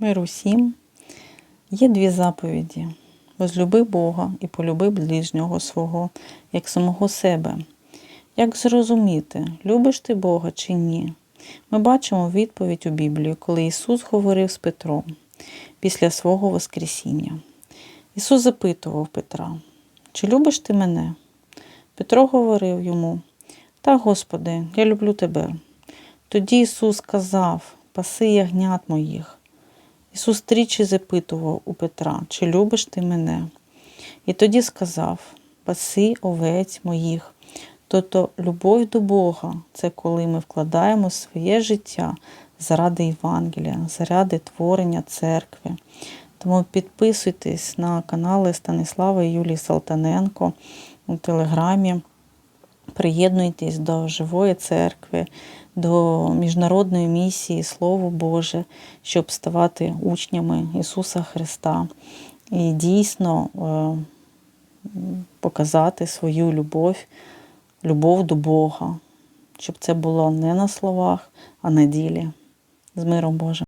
Мир усім. Є дві заповіді: возлюби Бога і полюби ближнього свого, як самого себе. Як зрозуміти, любиш ти Бога чи ні? Ми бачимо відповідь у Біблії, коли Ісус говорив з Петром після свого Воскресіння. Ісус запитував Петра, чи любиш ти мене? Петро говорив йому, так, Господи, я люблю тебе. Тоді Ісус сказав, паси ягнят моїх. Ісус тричі запитував у Петра, чи любиш ти мене? І тоді сказав: Паси овець моїх. Тобто любов до Бога це коли ми вкладаємо своє життя заради Євангелія, заради творення церкви. Тому підписуйтесь на канали Станислава і Юлії Салтаненко у Телеграмі. Приєднуйтесь до живої церкви, до міжнародної місії Слово Боже, щоб ставати учнями Ісуса Христа і дійсно е, показати свою любов, любов до Бога, щоб це було не на словах, а на ділі. З миром Божим.